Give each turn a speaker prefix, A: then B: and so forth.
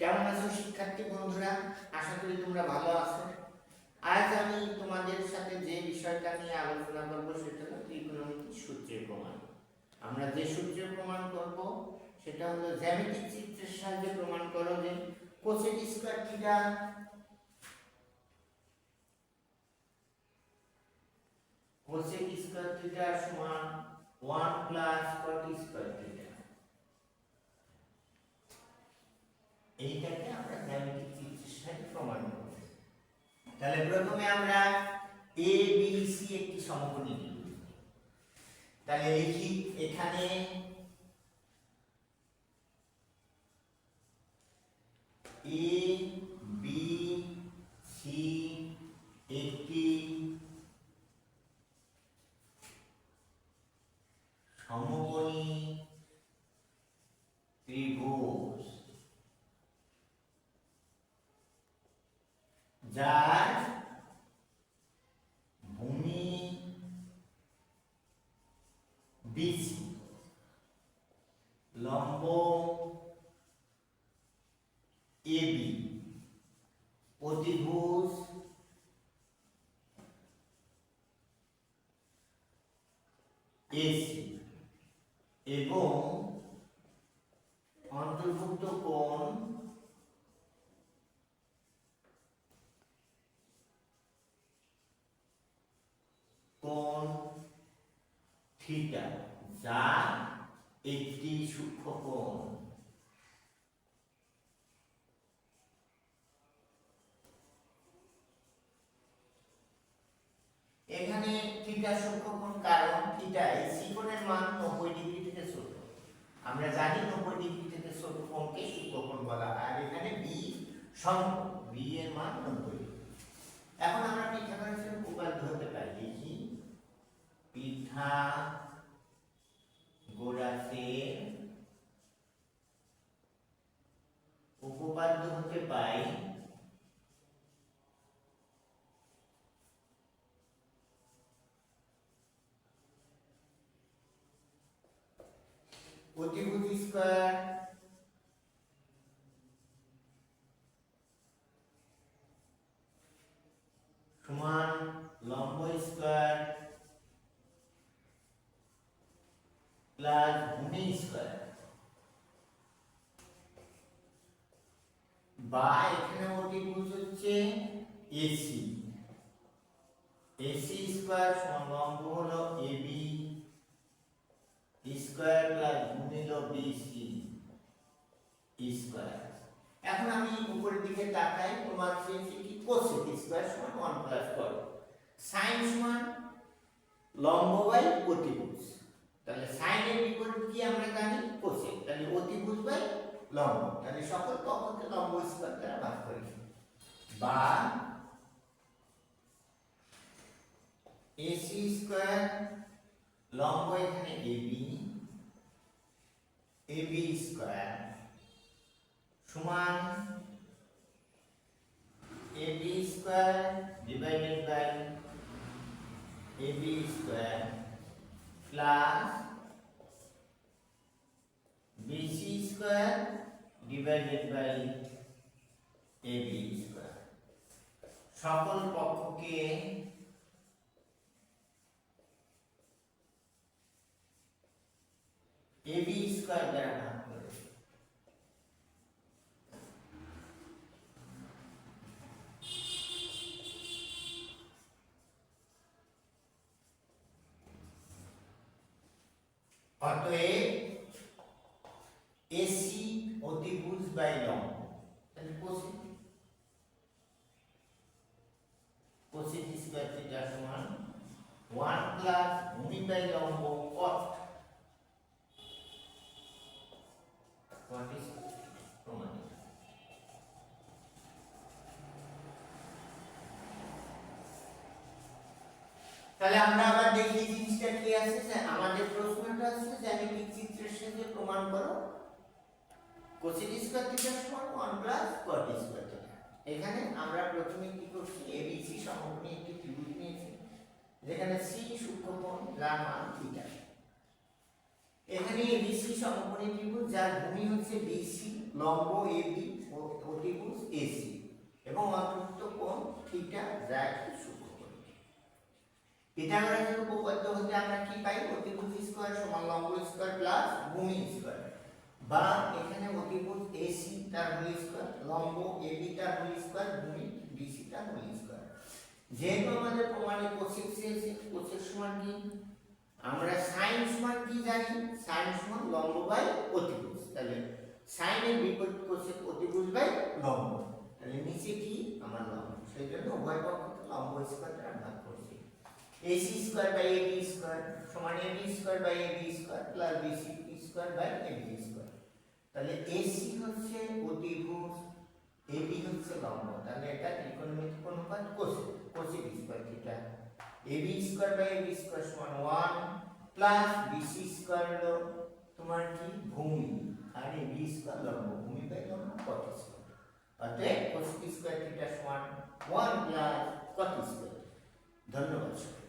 A: কেমন আছো শিক্ষার্থী বন্ধুরা? আশা করি তোমরা ভালো আছো। আজ আমি তোমাদের সাথে যে বিষয়টা নিয়ে আলোচনা করব সেটা হলো ত্রিকোণমিতিক সূত্রের প্রমাণ। আমরা যে সূত্রের প্রমাণ করব, সেটা হলো জ্যামিতিক চিত্রের সাহায্যে প্রমাণ করো যে cosec square theta cosec square theta সমান 1 প্লাস কট স্কয়ার থিটা এইটাকে আমরা জ্যামিতিক সাহায্যে প্রমাণ করব তাহলে প্রথমে আমরা এ বি সি একটি সমকোণী। তাহলে লিখি এখানে এ বি সি একটি সমকোণী ত্রিভুজ যার ভূমি বিসি লম্ব এবি অতিভুজ এসি এবং অন্তর্ভুক্ত কোণ কোণ থিটা যা একটি সূক্ষ্ম কোণ এখানে থিটা সূক্ষ্ম কোণ কারণ থিটা এই সি কোণের মান 90 ডিগ্রি থেকে ছোট আমরা জানি 90 ডিগ্রি থেকে ছোট কোণকে সূক্ষ্ম কোণ বলা হয়, আর এখানে বি সমকোণ বি এর মান 90 ডিগ্রি। এখন আমরা পিথাগোরাসের উপপাদ্য হতে পারি লিখি পিঠা গোরাসের উপপাদ্য হতে পাই অতিভুজ স্কয়ার সমান লম্ব স্কয়ার প্লাস ভূমি স্কয়ার বা এখানে অতিভুজ হচ্ছে এসি। এসি স্কয়ার সমান লম্ব হলো এবি স্কয়ার প্লাস হলো বিসি স্কয়ার এখন আমি উপরের দিকে তাকাই, তোমার চেয়েছি কি কোসেক স্কয়ার সমান 1 প্লাস কর সাইন সমান লম্ব বাই অতিভুজ। তাহলে সাইনের বিপরীত কি আমরা জানি? কোসেক তাহলে অতিভুজ বাই লম্ব। তাহলে সকল পক্ষকে লম্ব স্কয়ার দ্বারা ভাগ করি বা এসি স্কয়ার লম্ব এখানে এবি এবি স্কয়ার সমান AB square divided by AB square plus BC square divided by AB square. সকল পক্ষকে এবি স্কয়ার দ্বারা ভাগ করে অতএব, এসি অতিভুজ বাই লম্ব তাহলে কোসিক কোসিক স্কয়ার থিটা সমান 1 প্লাস ভূমি বাই লম্ব কট। কট ইজ প্রমাণিত তাহলে আমরা আবার দেখি জিনিসটা কি আছে যে আমাদের প্রশ্নটা আছে জ্যামিতিক চিত্রের সাথে প্রমাণ করো? কোসিক স্কয়ার থিটা সমান 1 প্লাস কট স্কয়ার থিটা এখানে আমরা প্রথমে কি করছি? এবিসি সমকোণী একটি ত্রিভুজ নিয়েছি। যেখানে সি সূক্ষ্মকোণ যার মান থিটা এখানে এবিসি সমকোণী ত্রিভুজ, যার ভূমি হচ্ছে বিসি লম্ব এবি ও অতিভুজ এসি এবং অন্তর্ভুক্ত কোণ থিটা যা একটি সূক্ষ্ম কোণ পিথাগোরাসের উপপাদ্য হতে আমরা কি পাই? অতিভুজ স্কয়ার সমান লম্ব স্কয়ার প্লাস ভূমি স্কয়ার বা এখানে অতিভুজ এসি তার হোল স্কয়ার লম্ব এবি তার হোল স্কয়ার ভূমি বিসি তার হোল স্কয়ার যেহেতু আমাদের প্রমাণে কোসেক কোসেক সমান কি? আমরা সমান কি জানি? সাইন সমান লম্ব বাই অতিভুজ তাহলে সাইনের বিপরীত কোসেক অতিভুজ বাই লম্ব তাহলে নিচে কি? আমার লম্ব সেই জন্য উভয় পক্ষকে লম্ব স্কয়ার দ্বারা ভাগ করছি। AC square by AB square সমান AB square by AB square plus BC square by AB square তাহলে এসি হচ্ছে অতিভুজ এবি হচ্ছে লম্ব তাহলে এটা ত্রিকোণমিতিক অনুপাত cosec cosec square theta AB square by AB square সমান 1 প্লাস বিসি স্কয়ার হলো তোমার কি ভূমি আর এবি স্কয়ার লম্ব ভূমি বাই লম্ব কত স্কয়ার অতএব কোসেক স্কয়ার থিটা সমান 1 প্লাস কত স্কয়ার ধন্যবাদ সবাইকে।